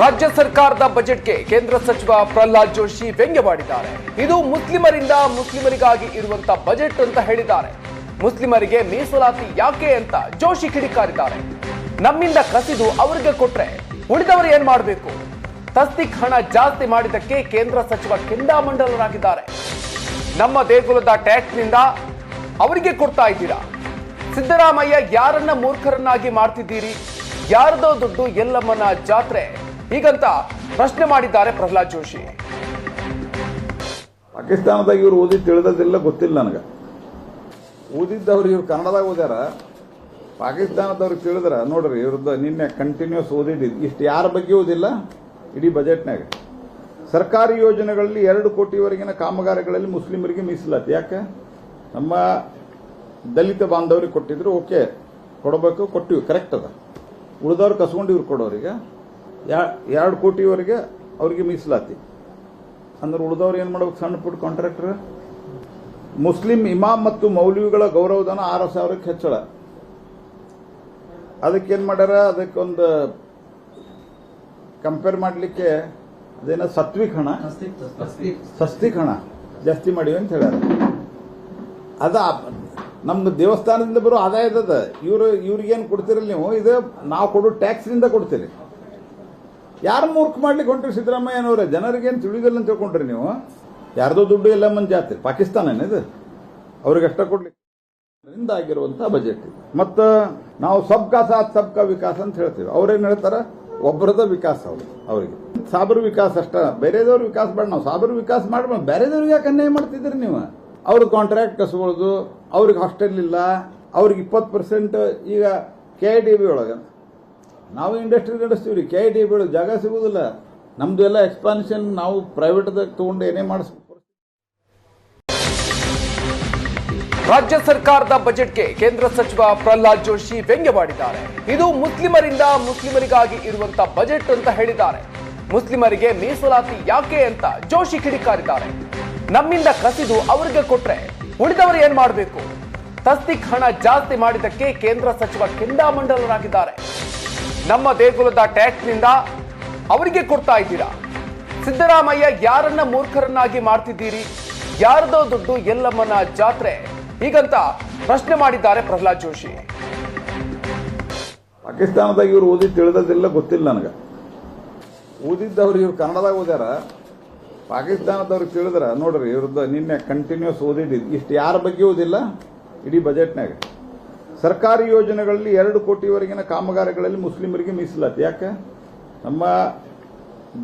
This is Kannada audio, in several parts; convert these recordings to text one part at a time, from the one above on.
ರಾಜ್ಯ ಸರ್ಕಾರದ ಬಜೆಟ್ಗೆ ಕೇಂದ್ರ ಸಚಿವ ಪ್ರಹ್ಲಾದ್ ಜೋಶಿ ವ್ಯಂಗ್ಯವಾಡಿದ್ದಾರೆ ಇದು ಮುಸ್ಲಿಮರಿಂದ ಮುಸ್ಲಿಮರಿಗಾಗಿ ಇರುವಂತ ಬಜೆಟ್ ಅಂತ ಹೇಳಿದ್ದಾರೆ. ಮುಸ್ಲಿಮರಿಗೆ ಮೀಸಲಾತಿ ಯಾಕೆ ಅಂತ ಜೋಶಿ ಕಿಡಿಕಾರಿದ್ದಾರೆ. ನಮ್ಮಿಂದ ಕಸಿದು ಅವರಿಗೆ ಕೊಟ್ರೆ ಉಳಿದವರು ಏನ್ ಮಾಡಬೇಕು? ತಸ್ತಿಕ್ ಹಣ ಜಾಸ್ತಿ ಮಾಡಿದ್ದಕ್ಕೆ ಕೇಂದ್ರ ಸಚಿವ ಕೆಂಡಾಮಂಡಲರಾಗಿದ್ದಾರೆ. ನಮ್ಮ ದೇಗುಲದ ಟ್ಯಾಕ್ಸ್ನಿಂದ ಅವರಿಗೆ ಕೊಡ್ತಾ ಇದ್ದೀರಾ? ಸಿದ್ದರಾಮಯ್ಯ ಯಾರನ್ನ ಮೂರ್ಖರನ್ನಾಗಿ ಮಾಡ್ತಿದ್ದೀರಿ? ಯಾರದೋ ದುಡ್ಡು ಎಲ್ಲಮ್ಮನ ಜಾತ್ರೆ ಹೀಗಂತ ಪ್ರಶ್ನೆ ಮಾಡಿದ್ದಾರೆ ಪ್ರಹ್ಲಾದ್ ಜೋಶಿ. ಪಾಕಿಸ್ತಾನದಾಗ ಇವ್ರು ಓದಿ ತಿಳಿದದಿಲ್ಲ ಗೊತ್ತಿಲ್ಲ ನನಗೆ. ಓದಿದ್ದವ್ರು ಇವ್ರು ಕನ್ನಡದಾಗ ಓದ್ಯಾರ? ಪಾಕಿಸ್ತಾನದವ್ರಿಗೆ ತಿಳಿದ್ರ, ನೋಡ್ರಿ ಇವ್ರದ್ದು ನಿನ್ನೆ ಕಂಟಿನ್ಯೂಸ್ ಓದಿದ್ದು ಇಷ್ಟು ಯಾರ ಬಗ್ಗೆ ಓದಿಲ್ಲ? ಇಡೀ ಬಜೆಟ್ನಾಗ ಸರ್ಕಾರಿ ಯೋಜನೆಗಳಲ್ಲಿ ಎರಡು ಕೋಟಿವರೆಗಿನ ಕಾಮಗಾರಿಗಳಲ್ಲಿ ಮುಸ್ಲಿಮರಿಗೆ ಮೀಸಲಾತಿ. ಯಾಕೆ? ನಮ್ಮ ದಲಿತ ಬಾಂಧವರಿಗೆ ಕೊಟ್ಟಿದ್ರು, ಓಕೆ, ಕೊಡಬೇಕು, ಕೊಟ್ಟಿವಿ ಕರೆಕ್ಟ್ ಅದ. ಉಳಿದವ್ರು ಕಸ್ಕೊಂಡು ಇವ್ರು ಕೊಡೋರಿಗೆ ಎರಡು ಕೋಟಿವರೆಗೆ ಅವರಿಗೆ ಮೀಸಲಾತಿ. ಅಂದ್ರೆ ಉಳಿದವ್ರು ಏನು ಮಾಡ್ಬೇಕು? ಸಣ್ಣ ಪುಟ್ಟ ಕಾಂಟ್ರಾಕ್ಟರ್ ಮುಸ್ಲಿಂ ಇಮಾಮ್ ಮತ್ತು ಮೌಲ್ವಿಗಳ ಗೌರವಧನ ಆರು ಸಾವಿರಕ್ಕೆ ಹೆಚ್ಚಳ. ಅದಕ್ಕೇನು ಮಾಡ್ಯಾರ? ಅದಕ್ಕೊಂದು ಕಂಪೇರ್ ಮಾಡಲಿಕ್ಕೆ ಅದೇನ ಸತ್ವಿಕ ಹಣ? ಸಸ್ತಿಕ್ ಹಣ ಜಾಸ್ತಿ ಮಾಡಿವಿ ಅಂತ ಹೇಳ್ಯಾರ. ಅದ ನಮ್ದು ದೇವಸ್ಥಾನದಿಂದ ಬರೋ ಆದಾಯದ ಇವ್ರು ಇವ್ರಿಗೇನು ಕೊಡ್ತಿರಲ್ಲ ನೀವು? ಇದು ನಾವು ಕೊಡೋ ಟ್ಯಾಕ್ಸ್ನಿಂದ ಕೊಡ್ತೀರಿ. ಯಾರು ಮೂರ್ಖ ಮಾಡ್ಲಿಕ್ಕೆ ಹೊಂಟ್ರಿ ಸಿದ್ದರಾಮಯ್ಯನವ್ರೆ ಜನರಿಗೇನು ತಿಳಿದಿಲ್ಲ ಅಂತ ತಿಳ್ಕೊಂಡ್ರಿ ನೀವು? ಯಾರ್ದೋ ದುಡ್ಡು ಎಲ್ಲ ಮಂದಿ ಜಾತಿ ಪಾಕಿಸ್ತಾನ ಇದು? ಅವ್ರಿಗೆ ಅಷ್ಟ ಕೊಡ್ಲಿಕ್ಕೆ. ಅದರಿಂದ ಆಗಿರುವಂತ ಬಜೆಟ್ ಇದು ಮತ್ತ ನಾವು ಸಬ್ಕಾ ಸಾತ್ ಸಬ್ಕಾ ವಿಕಾಸ್ ಅಂತ ಹೇಳ್ತೀವಿ. ಅವ್ರೇನು ಹೇಳ್ತಾರೆ? ಒಬ್ಬರದ ವಿಕಾಸ ಅವ್ರು, ಅವರಿಗೆ. ಸಾಬರ್ ವಿಕಾಸ ಅಷ್ಟ. ಬೇರೆದವ್ರ ವಿಕಾಸ ಬೇಡ. ನಾವು ಸಾಬರ್ ವಿಕಾಸ ಮಾಡ್ಬೇಕು ಬೇರೆದವ್ರಿಗೆ ಯಾಕೆ ಅನ್ಯಾಯ ಮಾಡ್ತಿದ್ರಿ ನೀವು? ಅವ್ರ ಕಾಂಟ್ರಾಕ್ಟ್ ಕಸ್ಬೋದು ಅವ್ರಿಗೆ ಹಾಸ್ಟೆಲ್ ಇಲ್ಲ. ಅವ್ರಿಗೆ ಇಪ್ಪತ್ತು ಪರ್ಸೆಂಟ್ ಈಗ ಕೆ ಐ ಡಿ ಬಿ ಒಳಗೆ. ನಾವು ಇಂಡಸ್ಟ್ರಿ ನಡೆಸ್ತೀವಿ ರೀ ಕೆ ಐ ಟಿ ಬೀಳು ಜಾಗ ಸಿಗುವುದಿಲ್ಲ ನಮ್ದು ಎಲ್ಲ ಎಕ್ಸ್ಪಾನ್ಷನ್ ನಾವು ಪ್ರೈವೇಟ್ದಾಗ ತಗೊಂಡು ಏನೇ ಮಾಡಿಸ್ಬೇಕು. ರಾಜ್ಯ ಸರ್ಕಾರದ ಬಜೆಟ್ಗೆ ಕೇಂದ್ರ ಸಚಿವ ಪ್ರಹ್ಲಾದ್ ಜೋಶಿ ವ್ಯಂಗ್ಯವಾಡಿದ್ದಾರೆ ಇದು ಮುಸ್ಲಿಮರಿಂದ ಮುಸ್ಲಿಮರಿಗಾಗಿ ಇರುವಂತ ಬಜೆಟ್ ಅಂತ ಹೇಳಿದ್ದಾರೆ. ಮುಸ್ಲಿಮರಿಗೆ ಮೀಸಲಾತಿ ಯಾಕೆ ಅಂತ ಜೋಶಿ ಕಿಡಿಕಾರಿದ್ದಾರೆ. ನಮ್ಮಿಂದ ಕಸಿದು ಅವರಿಗೆ ಕೊಟ್ರೆ ಉಳಿದವರು ಏನ್ ಮಾಡಬೇಕು? ತಸ್ತಿಕ್ ಹಣ ಜಾಸ್ತಿ ಮಾಡಿದ್ದಕ್ಕೆ ಕೇಂದ್ರ ಸಚಿವ ಕೆಂಡಾಮಂಡಲರಾಗಿದ್ದಾರೆ. ನಮ್ಮ ದೇಗುಲದ ಟ್ಯಾಕ್ಸ್ನಿಂದ ಅವರಿಗೆ ಕೊಡ್ತಾ ಇದ್ದೀರಾ? ಸಿದ್ದರಾಮಯ್ಯ ಯಾರನ್ನ ಮೂರ್ಖರನ್ನಾಗಿ ಮಾಡ್ತಿದ್ದೀರಿ? ಯಾರದೋ ದುಡ್ಡು ಎಲ್ಲಮ್ಮನ ಜಾತ್ರೆ? ಹೀಗಂತ ಪ್ರಶ್ನೆ ಮಾಡಿದ್ದಾರೆ ಪ್ರಹ್ಲಾದ್ ಜೋಶಿ. ಪಾಕಿಸ್ತಾನದಾಗ ಇವರು ಓದಿ ತಿಳಿದದಿಲ್ಲ ಗೊತ್ತಿಲ್ಲ ನನಗೆ. ಓದಿದ್ದವ್ರು ಇವ್ರು ಕನ್ನಡದಾಗ ಓದ್ಯಾರ? ಪಾಕಿಸ್ತಾನದವ್ರಿಗೆ ತಿಳಿದ್ರ, ನೋಡ್ರಿ ಇವ್ರದ್ದು ನಿನ್ನೆ ಕಂಟಿನ್ಯೂಸ್ ಓದಿದ್ದು ಇಷ್ಟು ಯಾರ ಬಗ್ಗೆ ಓದಿಲ್ಲ? ಇಡೀ ಬಜೆಟ್ನಾಗ ಸರ್ಕಾರಿ ಯೋಜನೆಗಳಲ್ಲಿ ಎರಡು ಕೋಟಿವರೆಗಿನ ಕಾಮಗಾರಿಗಳಲ್ಲಿ ಮುಸ್ಲಿಮರಿಗೆ ಮೀಸಲಾತಿ. ಯಾಕೆ? ನಮ್ಮ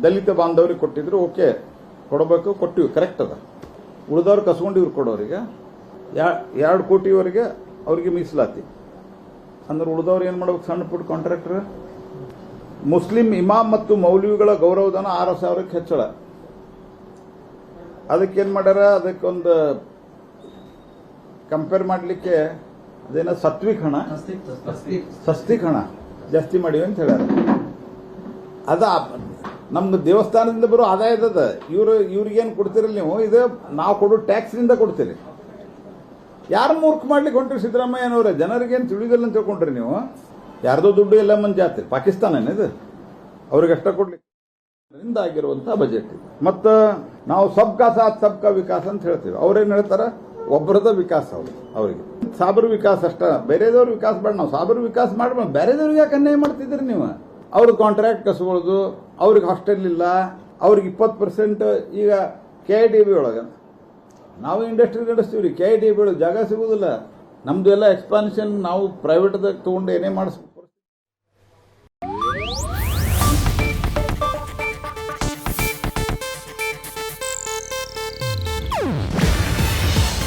ದಲಿತ ಬಾಂಧವರಿಗೆ ಕೊಟ್ಟಿದ್ರು ಓಕೆ, ಕೊಡಬೇಕು, ಕೊಟ್ಟಿವಿ, ಕರೆಕ್ಟ್ ಅದ. ಉಳಿದವ್ರು ಕಸ್ಕೊಂಡಿವ್ರು ಕೊಡೋರಿಗೆ ಎರಡು ಕೋಟಿವರೆಗೆ ಅವರಿಗೆ ಮೀಸಲಾತಿ. ಅಂದ್ರೆ ಉಳಿದವ್ರು ಏನು ಮಾಡ್ಬೇಕು ಸಣ್ಣ ಪುಟ್ಟ ಕಾಂಟ್ರಾಕ್ಟರ್ ಮುಸ್ಲಿಂ ಇಮಾಮ್ ಮತ್ತು ಮೌಲ್ವಿಗಳ ಗೌರವಧನ ಆರು ಸಾವಿರಕ್ಕೆ ಹೆಚ್ಚಳ. ಅದಕ್ಕೇನು ಮಾಡ್ಯಾರ? ಅದಕ್ಕೊಂದು ಕಂಪೇರ್ ಮಾಡಲಿಕ್ಕೆ ಅದೇನ ಸತ್ವಿಕ ಹಣ ಸಸ್ತಿಕ್ ಹಣ ಜಾಸ್ತಿ ಮಾಡಿವಿ ಅಂತ ಹೇಳ್ಯಾರ. ಅದ ನಮ್ದು ದೇವಸ್ಥಾನದಿಂದ ಬರೋ ಆದಾಯ ಅದ ಇವ್ರು, ಇವ್ರಿಗೇನು ಕೊಡ್ತಿರಲ್ಲ ನೀವು, ಇದು ನಾವು ಕೊಡೋ ಟ್ಯಾಕ್ಸ್ನಿಂದ ಕೊಡ್ತೀರಿ. ಯಾರು ಮೂರ್ಖ ಮಾಡ್ಲಿಕ್ಕೆ ಹೊಂಟ್ರಿ ಜನರಿಗೆ ಜನರಿಗೇನು ತಿಳಿದಿಲ್ಲ ಅಂತ ತಿಳ್ಕೊಂಡ್ರಿ ನೀವು. ಯಾರ್ದೋ ದುಡ್ಡು ಎಲ್ಲ ಮಂದಿ ಜಾತಿ ಪಾಕಿಸ್ತಾನ ಇದು. ಅವ್ರಿಗೆ ಅಷ್ಟ ಕೊಡ್ಲಿಕ್ಕೆ. ಅದರಿಂದ ಆಗಿರುವಂತ ಬಜೆಟ್ ಮತ್ತ ನಾವು ಸಬ್ಕಾ ಸಾಥ್ ಸಬ್ಕಾ ವಿಕಾಸ್ ಅಂತ ಹೇಳ್ತೀವಿ. ಅವ್ರೇನ್ ಹೇಳ್ತಾರ? ಒಬ್ಬರದ ವಿಕಾಸ ಅವರು, ಅವರಿಗೆ. ಸಾಬರ್ ವಿಕಾಸ ಅಷ್ಟ, ಬೇರೆದವ್ರ ವಿಕಾಸ ಬೇಡ, ನಾವು ಸಾಬರ್ ವಿಕಾಸ ಮಾಡ್ಬೇಕು ಬೇರೆದವ್ರಿಗೆ ಯಾಕೆ ಅನ್ಯಾಯ ಮಾಡ್ತಿದ್ರಿ ನೀವು? ಅವ್ರ ಕಾಂಟ್ರಾಕ್ಟ್ ಕಸ್ಕೊಳ್ಳೋದು ಅವ್ರಿಗೆ ಹಾಸ್ಟೆಲ್ ಇಲ್ಲ, ಅವ್ರಿಗೆ ಇಪ್ಪತ್ತು ಪರ್ಸೆಂಟ್ ಈಗ ಕೆ ಐ ಡಿ ಬಿ ಒಳಗೆ. ನಾವು ಇಂಡಸ್ಟ್ರಿ ನಡೆಸ್ತೀವಿ ರೀ ಕೆ ಐ ಡಿ ಬಿ ಒಳಗೆ ಜಾಗ ಸಿಗೋದಿಲ್ಲ. ನಮ್ದು ಎಲ್ಲ ಎಕ್ಸ್ಪಾನ್ಷನ್ ನಾವು ಪ್ರೈವೇಟ್ದಾಗ ತಗೊಂಡು ಏನೇ ಮಾಡಿಸ್ಬೇಕು